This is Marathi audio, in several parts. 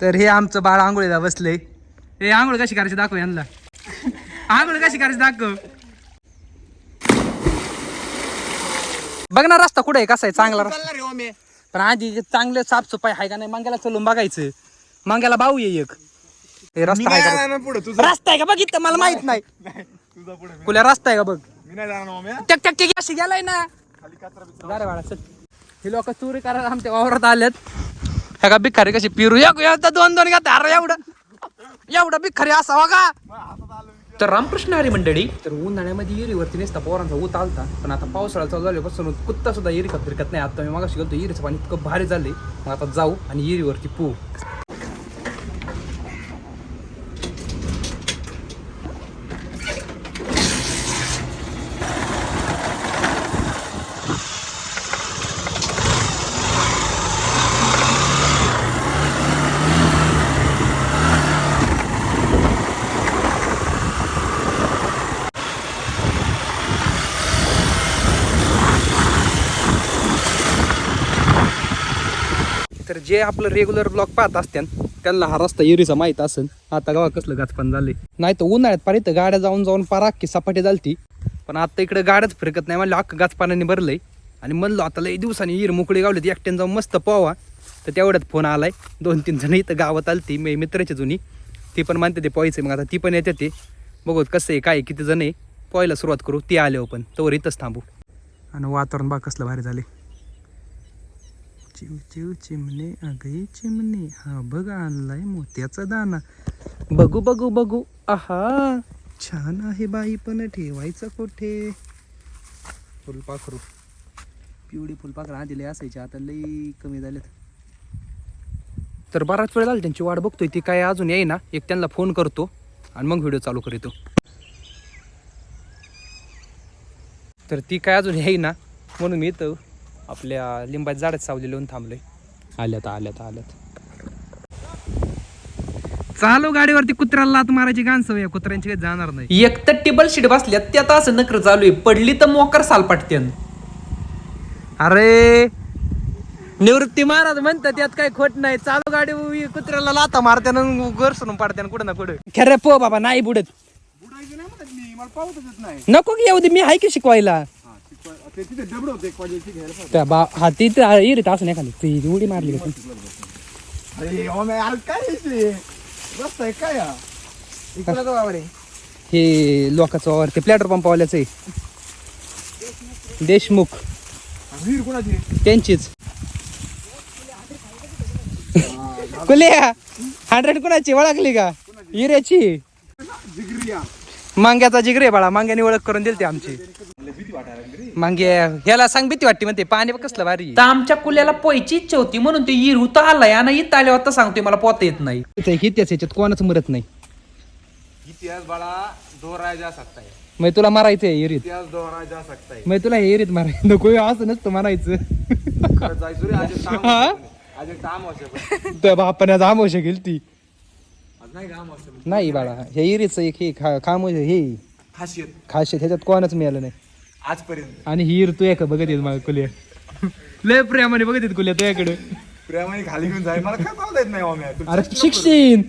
तर हे आमचं बाळ आंघोळीला बसले. हे आंघोळ कशी करायची दाखव यांना. आंघोळ कशी करायची दाखव. बघ ना रस्ता कुठे आहे कसा आहे चांगला रस्ता. पण आधी चांगलं साफसफाई आहे का नाही मंग्याला चलून बघायचं. मंग्याला भाऊ ये एक. हे रस्ता आहे का? रस्ता आहे का बघ इथं मला माहीत नाही. कुल्या रस्ता आहे का बघ. टक टक टक अशी गेलाय ना. बाळा चल. हे लोक चोरी करायला आमच्या वावरात आलेत. ह्या का भिकारी कशी पिरू? या एक दोन दोन घेता अरे एवढं. एवढं भिकारी असावा का? तर रामकृष्ण हरी मंडळी तर उन्हाळ्यामध्ये इरीवरती नेसता पोरांचा ऊत आलता. पण आता पावसाळा चालू झाल्यापासून कुत्ता सुद्धा इरी खात फिरकत नाही. आता मी मागाशी गेलो इरीचं पाणी इतकं भारी झाले मग आता जाऊ आणि इरीवरती पू. तर जे आपलं रेग्युलर ब्लॉक पाहत असत्यान त्यांना हा रस्ता इरीचा माहीत असेल. आता गावा कसलं गाचपण झाले नाही तर उन्हाळ्यात पार इथं गाड्या जाऊन जाऊन पार अख्खी सपाटी झालती. पण आता इकडे गाड्याच फिरकत नाही म्हणलं अख्खं गाचपानाने भरलंय. आणि म्हणलो आता लई दिवसांनी इर मोकळी गावली एकट्यानं जाऊन मस्त पोवा. तर तेवढ्यात फोन आलाय. दोन तीन जण इथं गावात आलती मी मित्राची जुनी. ती पण म्हणते ते पोहायचं मग आता. ती पण येते ते. बघू कसं आहे काय किती जण आहे. पोहायला सुरुवात करू. ती आले पण. तोवर इथंच थांबू. आणि वातावरण बा कसलं भारी झाले चिव चिव चिमणे अगई चिमणे. हा बघ आणलाय मोत्याचा दाना. बघू बघू बघू. आहा. छान आहे बाई पण ठेवायचं कुठे? फुलपाखरू. पिवळी फुलपाखरं आधी लय असायची. आता लई कमी झालेत. तर बराच वेळ झाला त्यांची वाट बघतोय. ती काय अजून येई ना एक त्यांना फोन करतो आणि मग व्हिडिओ चालू करीतो. तर ती काय अजून येईना म्हणून मी इथं आपल्या लिंबाच्या झाडात सावली लावून थांबलोय. आल्यात आल्यात आल्यात. चालू गाडीवरती कुत्र्याला लात मारायची गाण सवय? कुत्र्यांची काही जाणार नाही. एक तर टेबल शीट बसल्यात त्यात असं नकर चालू आहे. पडली तर मोकर सालपाटत्यान अरे! निवृत्ती महाराज म्हणतात त्यात काही खोट नाही. चालू गाडी उभी कुत्र्याला लाता मारत्यानं घरसून पाडत्यानं कुठं ना कुठं. खरे पो बाबा नाही बुडत. बुडायचं नाही म्हणत मी मला पाहतच येत नाही. नको की येऊ दे मी आहे की शिकवायला? शिकवा- ते तिथे डबड होते एक पाहिजे घ्यायला पाहिजे. त्या बा हा ती तर इरीत असं नाही खाली. ती उडी मारली का ती? अरे काय यायचे रस्ता आहे काय हा? हे लोकांचं वावर ते प्लॅटर पंपवाल्याचं आहे. देशमुख. हा, विहीर कोणाची त्यांचीच. कुलिया हंड्रेड कुणाची ओळखली का? हिऱ्याची मांग्याचा जिगरे बाळा मांग्याने ओळख करून दिली आमची. मांग्या ह्याला सांग भीती वाटते म्हणते पाणी बघ कसलं भारी. तर आमच्या कुल्याला पोहायची इच्छा होती म्हणून ते इर उता आलाय आणि इथं आल्यावर आता सांगतोय मला पोहता येत नाही. इथं इतिहास याच्यात कोणाच मरत नाही. इतिहास बड़ा दोहराया जा सकता है मग तुला मारायचंय इरीत. इतिहास दोहराया जा सकता है मग तुला हे इरीत मारायचं नको असं नसतं मारायचं. खरं जायचं रे आज एक काम हा? होतं. आज एक काम होतं त्या बापाने जाम शकेल ती. आज नाही काम होतं नाही बाळा हे इरीचं एक हे खा खाम हे. खासियत. खाशे त्याच्यात कोणाच मिळालं नाही. आजपर्यंत. आणि हिर तू एक बघत येत मला कुल्या. लय प्रेमाने बघत येत कुल्या तुझ्याकडे प्रेमाने खाली घेऊन जाय. मला काय चालता येत नाही अरे शिक्षण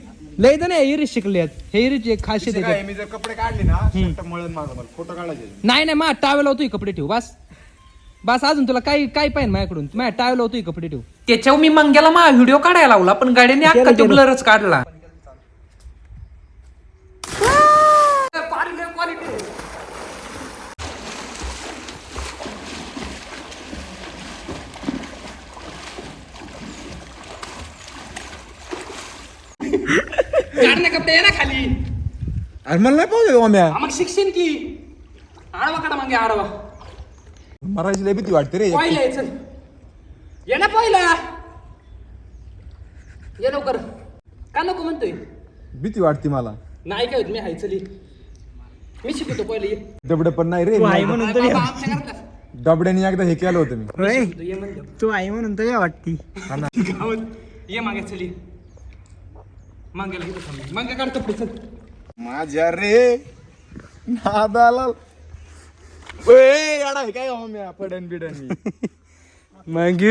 लय तर नाही इरीत शिकल्यात हे इरीचे एक आहे, मी जर कपडे काढले ना शर्ट माझं मला. फोटो काढायचे. नाही नाही मा टावेल लावतोय कपडे ठेव बस. बस अजून तुला काय काय पाहिजे माझ्याकडून. माझ्या टावेल लावतोय कपडे ठेव. त्याच्यावर मी मंग्याला मा व्हिडिओ काढायला लावला पण गाड्याने अख्खा केलं, तो केलं. ब्लरच काढला काढ ना कपडे ये ना खाली अरे मला नाही पाहू मम्या मग शिक्षण की आडवा काढा मागे आडवा मराठी लय भीती वाटते रे पहिला ये चल ये ना पहिला ये लवकर का नको म्हणतोय भीती वाटते मला नाही काय होत मी हाय चली मी शिकवतो पहिले ये. डबडे पण नाही रे बाबा, आमच्या. डबड्याने एकदा हे केलं होतं मी तू ये म्हणलं. तू आई म्हणून तुझ्या वाटती ये मागे चली मागे इथं थांब. मागे काढ कपडे चल माझ्या रे. नादाला याडा हे काय मम्या पडन बिडन मग.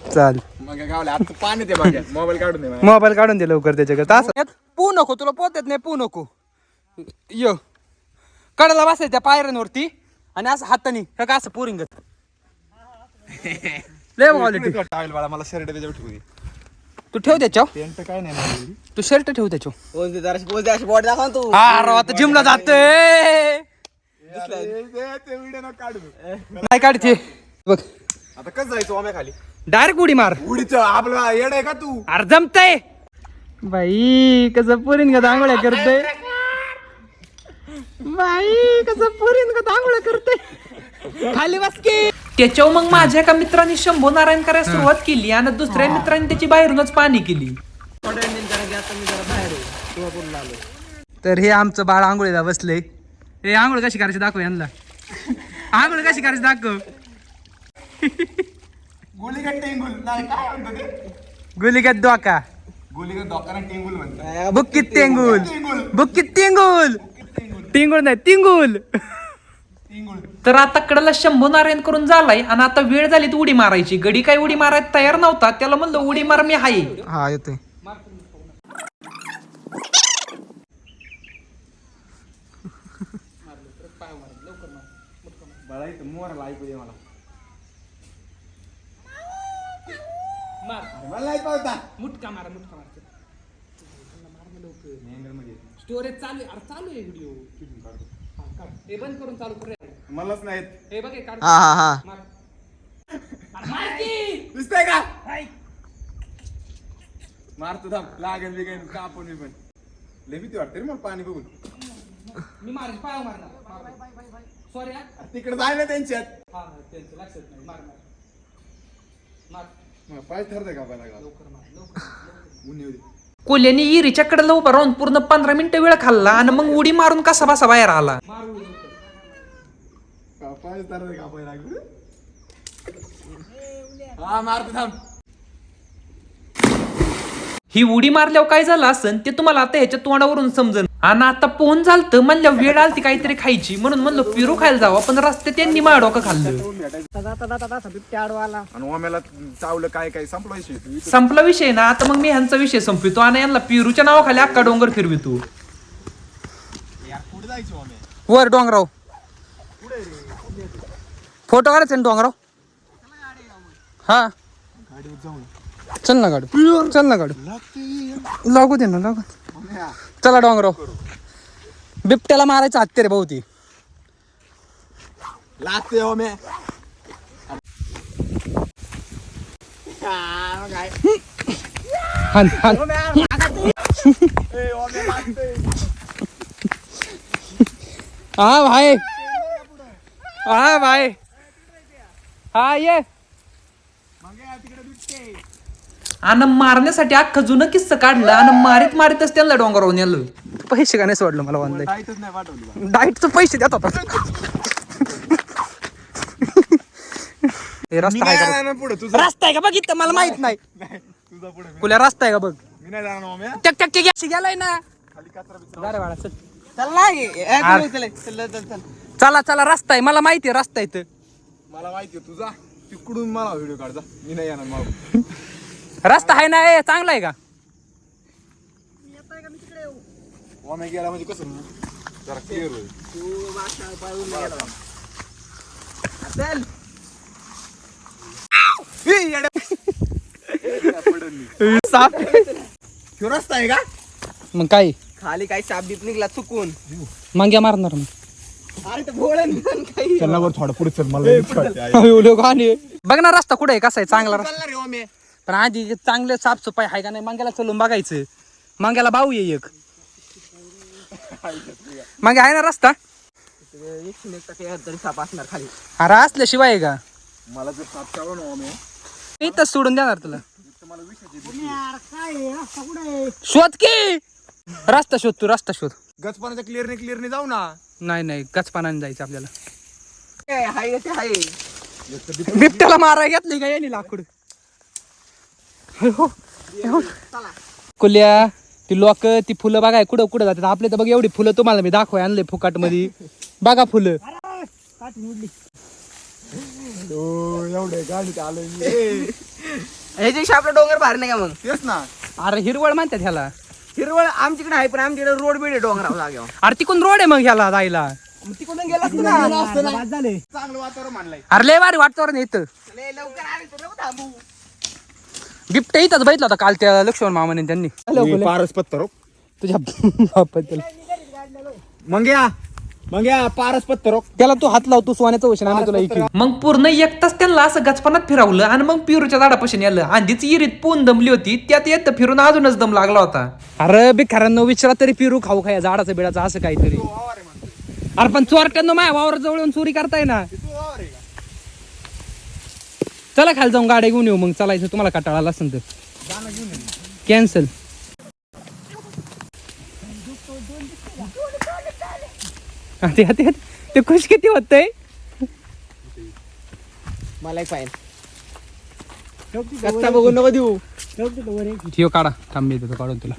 चाल. मग गावले आता पाणी ते मोबाईल काढून दे. मोबाईल काढून दे लवकर त्याच्याकडे. पू नको तुला पोहत नाही पू नको. यो. कडाला बसायचं त्या पायऱ्यांवरती आणि असं हाताने हे का असं पुरिंगत? लय क्वालिटी टावेल बाळा मला शर्ट त्याच्यावर ठेवू तू ठेव त्याच्यावर. पेंट काय नाही. तू शर्ट ठेव पोच दे जराशी अशी बॉडी दाखव ना तू. हा आता जिमला जातोय. नाही काढते. बघ. आता कसं जायचं ओम्या खाली डायरेक्ट उडी मार. उडीच आपला येड आहे का तू? अरे जमतय. बाई कसं पुरीन का आंघोळ्या करतय? बाई कसं पुरीन का आंघोळ्या करतय? खाली बस की. त्याच्यावर मग माझ्या एका मित्राने शंभू नारायण करायला सुरुवात केली आणि दुसऱ्या मित्राने त्याची बाहेरूनच पाणी केली. तर हे आमचं बाळ आंघोळीला बसलंय. हे आंघोळ कशी करायची दाखव यांना. आंघोळ कशी करायची दाखव. गुलीगड टेंगुल नाही काय म्हणतो ते? गुलिगत डोका. गुलीगड डॉक्टरांना टेंगुल म्हणतात. बुक्कीत तेंगुल बुक्कीत तेंगुल टिंगुल. नाही तिंगुल टेंगुल. तर आता कडला शंभू नारायण करून झालाय आणि आता वेळ झाली तर उडी मारायची. गडी काय उडी मारायला तयार नव्हता त्याला म्हणलं उडी मार मी हाय. हा येतोय. पावता मुटका मारा मुटका मारा. स्टोरेज चालू आहे अरे चालू आहे व्हिडिओ हे बंद करून चालू कर मलाच नाहीत. हे बघ हे काढ. हा हा हा. मार. अरे मार की. दिसतंय का मारतो थांब. लागेल बिगेल. का आपण मी पण. लय भीती वाटते रे मला पाणी बघून. मी मारेन पाय मारणार सॉरी हा. तिकडे जाय ना त्यांच्यात. हा, त्यांचं लक्षात नाही. मार मार. मार. पाय ठरतंय का लागला लवकर मार लवकर ऊन येऊ दे कोल्याने इरीच्या कडेला उभा राहून पूर्ण पंधरा मिनिटं वेळ खाल्ला आणि मग उडी मारून कसा बसा बाहेर आला. ही उडी मारल्यावर काय झालं असन ते तुम्हाला आता ह्याच्या तोंडावरून समजन. आणि आता पोहून झालतं म्हणल्या वेळ आलती काहीतरी खायची म्हणून म्हणलं पिरू खायला जावं पण रस्त्यात त्यांनी माझ्या डोकं खाल्लं? आणि ओम्याला चावलं काय काय संपलं विषय. संपला विषय ना आता मग मी ह्यांचा विषय संपवितो आणि यांना पिरूच्या नावाखाली अख्खा डोंगर फिरवितो. वर डोंगराव. फोटो काढायचे ना डोंगराव? हा. चल ना गाडू. चल ना गाडू. लागते. लागू दे ना लागू. चला डोंगराव बिबट्याला मारायचं हत्यारे भाऊती लागते ओम्या हा, मग काय? हान हान ए, ओम्या लागतंय. हा भाई. हा भाई. हा ये मग या तिकडे बिबटे. आणि मारण्यासाठी अख्खा जुनं किस्सा काढलं आणि मारीत मारीतच त्यांना डोंगरावरून नेलं पैसे का नाही सोडलं मला पाठवली बा. डाईटचं पैसे देत होता. हे रस्ता आहे का जाणार ना पुढे तुझा बघ? रस्ता आहे का बघितलं मला माहीत नाही. तुझा पुढे कुल्या रस्ता आहे का बघ? टक टक टक गेलाय ना. जा रे बाळा, चल. चल चला चला रस्ता आहे. मला माहिती आहे रस्ता आहे इथं. मला माहिती तुझा. तिकडून मला व्हिडिओ काढजा मी नाही येणार मग. रस्ता आहे ना ए, चांगला आहे का? गेला म्हणजे कसं जरा क्लिअर होईल. ए, येड्या. पडन मी. साप. ह्यो रस्ता आहे का? मग काय? खाली काही साप बीप निघला चुकून. मांग्या मारणार मग. अरे ते भोळण काही. त्यांना वर थोडा पुढे चल मला बघ ना रस्ता कुठे आहे? कसा आहे? चांगला रस्ता चालणार रे ओम्या पण आधी चांगलं साफसफाई आहे का नाही? मांग्याला चलून बघायचं. मांग्याला भाऊ ये एक. मागे आहे ना रस्ता? साप असणार खाली अरे असल्याशिवाय आहे का? मला जर साप चावला ना ओम्या इथंच सोडून देणार तुला. शोध की! रस्ता शोध तू रस्ता शोध. गचपानाच्या क्लिअरने क्लिअरने जाऊ ना. नाही नाही गचपानाने जायचं आपल्याला. हाय ते हाय. बिबट्याला मारायला घेतली का यांनी लाकूड? कुल्या ती लोक ती फुलं बघाय कुठं कुठं जातात? आपले तर बघ एवढी फुलं तुम्हाला मी दाखवाय आणले फुकाटमध्ये बघा फुलं. एवढे गाडीत मी. ह्याच्याविषयी आपला डोंगर भारी नाही का मग? तेच ना. अरे हिरवळ म्हणतात ह्याला. हिरवळ आमच्याकडे आहे पण आमच्याकडे रोड बीड आहे डोंगरावर जागेवर. अरे तिकडून रोड आहे मग ह्याला जायला. तिकडून गेला चांगलं वातावरण मानलंय. अरे लय भारी इथं. लय लवकर आले थांबू. बिबट्या इथंच बघितला होता काल त्या लक्ष्मण मामाने त्यांनी. पारस पत्तर तुझ्या बापाच्याला. मग या. मग या पारस पत्तर त्याला तू हात लाव तू सोन्याचं वशन आणि तुला इकडे मग पूर्ण एक तास त्यांना असं गचपणात फिरवलं आणि मग पिरूच्या झाडापासून आलं आधीच इरीत पोन दमली होती त्यात येत फिरून अजूनच दम लागला होता. अरे बिखारांनो विचारा तरी पिरू खाऊ खाय झाडाचं बिडाचं असं काहीतरी. अरे पण चोरट्यांना माया वावर जवळून चोरी करताय ना. चला खाली जाऊन गाड्या घेऊन येऊ मग चालायचं. तुम्हाला कटाळा आला असेल तर. कॅन्सल ते ते खुश किती होतंय? मला एक पाहिजे. बघून नको देऊ. ठेव काढा थांब काढून तुला.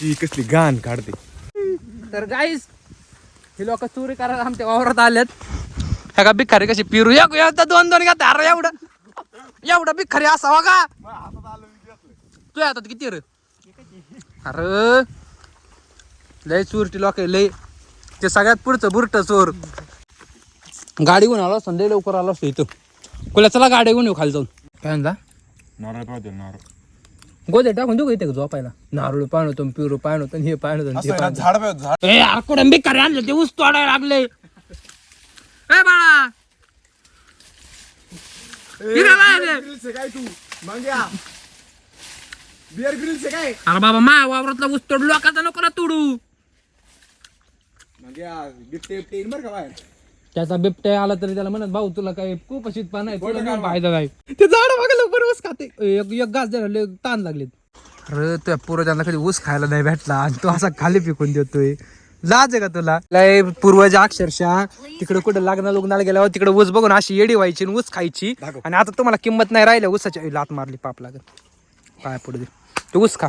ही कसली घाण काढते. तर गाईस हे लोक चोरी करायला आमच्या वावरात आल्यात. ह्या का भिकारी कशी पिरू? एक एकदा दोन दोन घेता अरे एवढं. एवढं भिकारी असावा का? तुझ्या हातात किती रे? अरे लय चोरटी लोक लय. ते सगळ्यात पुढचं बुरट चोर. गाडी घेऊन आलो असतो लय लवकर आलो असतो इथं. कुला चला गाडी घेऊन येऊ खाली जाऊन. काय म्हणता? नारळ पाहतो नारळ. गोदे टाकून देऊ का इथे झोपायला? नारळ पाहणं होतं पिरू पाहणं होतं हे पाहणं ते झाड पाहिजे झाड ए आकुडं भिकारी आणलं ते ऊस तोडायला लागले. ए बाळा. ग्रिल्स काय तू? मग या बिअर ग्रिल्स काय? अरे बाबा मा वावरातला ऊस तोड लोकांचा नको ना तोडू. मग या बिबटे बिबटे येईन बरं का बाहेर? त्याचा बिबट्या आला तरी त्याला म्हणत भाऊ तुला काय खूप अशी पान आहे तुला नाही फायदा काय? ते झाड बघा लवकर ऊस खाते. एक एक घास द्यायला लय ताण लागले अरे त्या पूर्वजांना कधी ऊस खायला नाही भेटला आणि तो असा खाली पिकून देतोय. लाज आहे का तुला? लय पूर्वज अक्षरशः तिकडे कुठे लग्न लग्नाला गेल्यावर तिकडे ऊस बघून अशी येडी व्हायची आणि ऊस खायची. आणि आता तुम्हाला किंमत नाही राहिल्या ऊसाची. लात मारली पाप लागत. काय पुढे दे. ते ऊस खा.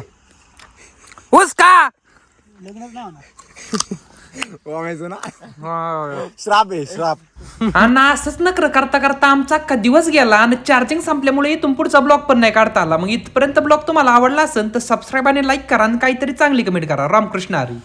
ऊस खा! वागायचं ना? हा. श्राप आहे श्राप. आणि असंच नकर करता करता आमचा अख्खा दिवस गेला आणि चार्जिंग संपल्यामुळे इथून पुढचा ब्लॉग पण नाही काढता आला. मग इथपर्यंत ब्लॉग तुम्हाला आवडला असेल तर सबस्क्राईब आणि लाईक करा आणि काहीतरी चांगली कमेंट करा. रामकृष्ण हरी.